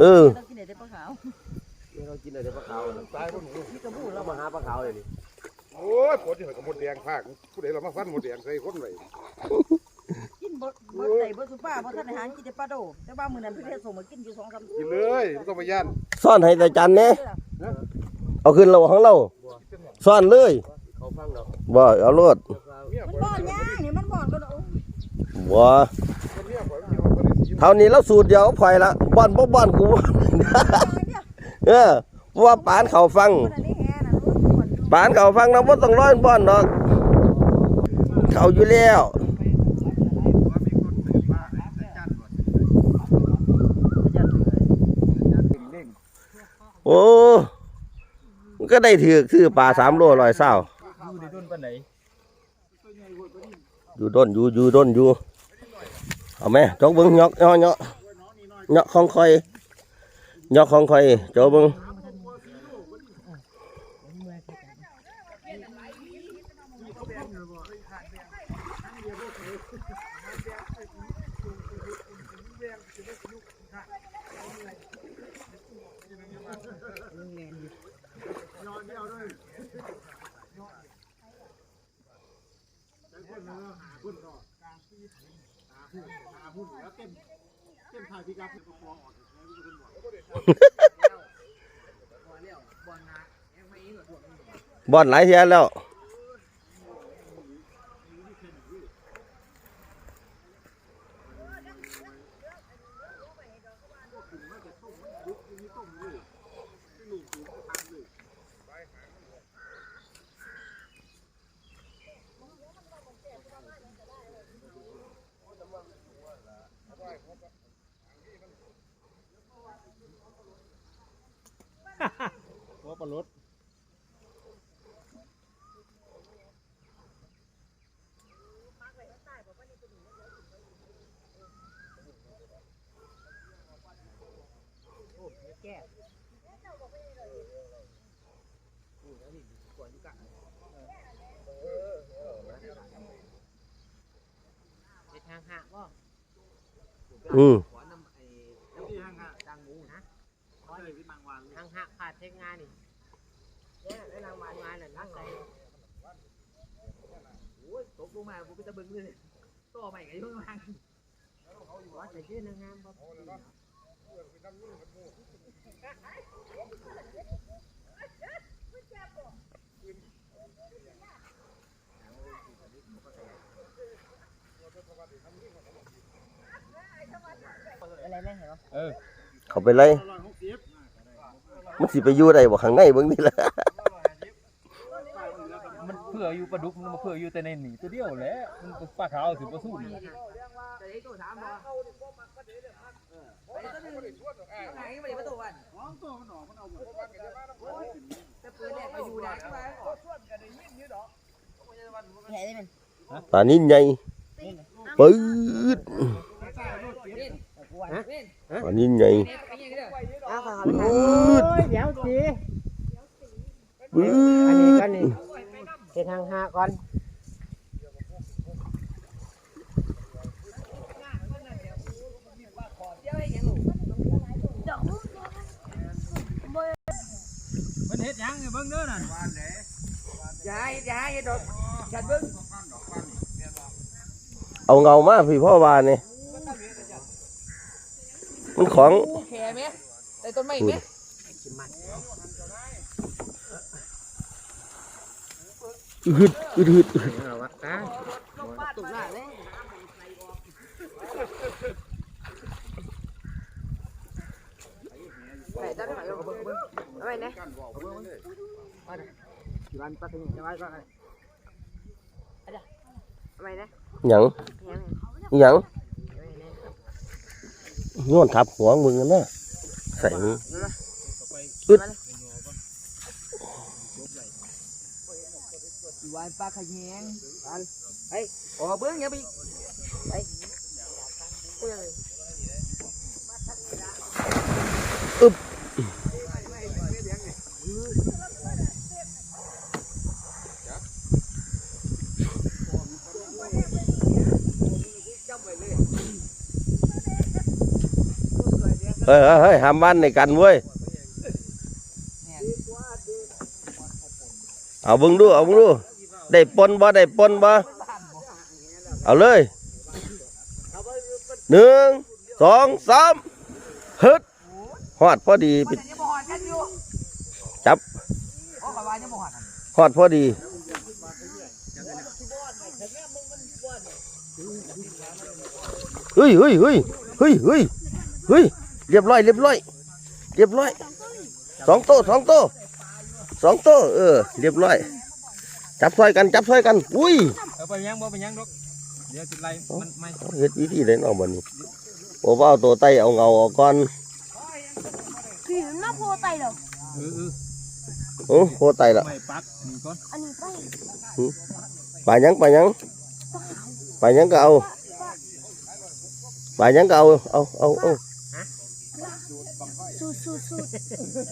เออต้องกินแต่ปลาขาวเรากินอะไรปลาขาวตายคนหนูนี่กระพู้เราแล้วมาหาปลาขาวเลยนี่โอ้ยปวดที่หัวกับมดแดงภาคผู้ใดเรามาฟันมดแดงใส่คนไว้กินบดบดใส่บดสุป้าบดท่านอาหารกินแต่ปลาโดแต่ว่ามื้อนั้นพี่เพชรส่งมากินอยู่สองสามกินเลยไม่ต้องไปย่านซ่อนให้แต่จันเนี่ยเอาขึ้นเราของเราซ่อนเลยเขาฟังดอกบ่เอารถเมียมันข่อยบ่อนย่างนี่มันบ่อนก็โอ้บ่ เท่านี้แล้วสูตรเดียวก็พอยละบ่อนบ่บ่อนกูบ่อนเออเพราะว่าปานเขาฟังคนอันนี้แฮน่ะรู้บ่อนอยู่ปานเขาฟังนะบ่าต้องร้อยบ่อนดอก เขาอยู่แล้วโอ้ก็ได้ถือกซื้อปลาสามโลร้อยเศร้าอยู่ในต้นปานไหนอยู่ด้นอยู่อยู่ด้นอยู่ ở mẹ, chỗ bưng nhọt nhọ nhọ nhọ không khơi nhọ không khơi chỗ bưng. Hãy subscribe cho kênh Ghiền Mì Gõ Để không bỏ lỡ những video hấp dẫn าไหมจกเบิ้งยอกยอกยอกยอกของคอยยอกของคอยจกเบิ้งบ่อนหลายเทียแล้ว หัวปลาลดไปทางหักบ่อืมขอน้ำไอ้น้ำที่ทางห่างบ้างางหักขาดเทคงานนี่เนี่ยไอ้นางวานงานน่ะนักใส่โอ้ยตกลงมาผมไปตะบึงเลยต่อใหม่กันยุ่งมากว่าใส่ชื่อนางงามบ่อะไรไม่เห็นหรอเขาไปเลยมันสิไปอยู่ได้บ่ข้างในเบิ่งนี่ล่ะมันเพื่ออยู่ปลาดุกมันมาเพื่ออยู่แต่ในหนีตัวเดียวแหละมันปลาขาวสิบ่สู้นี่แต่ไอ้ตัวถามบ่ไปตัวนึงไหนไม่ได้ประตูวันแต่ปืนแรกไปอยู่ได้ใช่ไหมใหญ่ได้มันปลานินใหญ่ปื๊ด ปลานินใหญ่เอาค่ะปื๊ดเดี๋ยวสิปื๊อันนี้ดก็นี่เฮ็ดทางหาก่อนมันเฮ็ดหยังเนี่ยเบิ่งเด้อนั่นอย่าให้อย่าให้ดอกฉันเบิ่งเอาเงามาพี่พ่อว่านี่ มันของแค่ไหมได้ต้นไม้ไหมอึดอึดอึดอึดตุ่มหน้าเลยไปตั้งหน่อยเอาเบิ่งเบิ่งเอาไว้นะกี่วันปักถึงจะไว้ก่อนเอาไว้นะหยังแข็งหยังเอาไว้นะ โย้อนทับหัวมึงกันนะใส่มึงกี่วันปลาขยงอันเฮ้ยออกเบิ่งอย่าไปไป ฮ้ยเฮ้ยเฮ้ยห้ามบ้านในกันเว้ย เอาบิ่งดู เอาบิ่งดู ได้ปนบ่ ได้ปนบ่ เอาเลย หนึ่ง สอง สามฮึดฮอดพอดีไปจับหอดฮอดพอดีเฮ้ยเฮ้ยเฮ้ยเฮ้ยเฮ้ยเฮ้ย เรียบร้อยเรียบร้อยเรียบร้อยสองโตสองโตสองโตเออ เรียบร้อย จับซอยกันจับซอยกัน อุ้ยเอาไปยังบ่ไปยังดอกเดี๋ยวสิไล่มันไม่เอาเฮ็ดวิธีเลยเนาะบัดนี้โอ้ว่าเอาตัวไตเอาเงาออกก่อนคือน้าโพไตเหรอเออเออโอ้โหไตละไม่ปักนี่ก่อนอันนี้ไปไปยังไปยังไปยังก็เอาไปยังก็เอาเอาเอาเอา สู้สู้สู้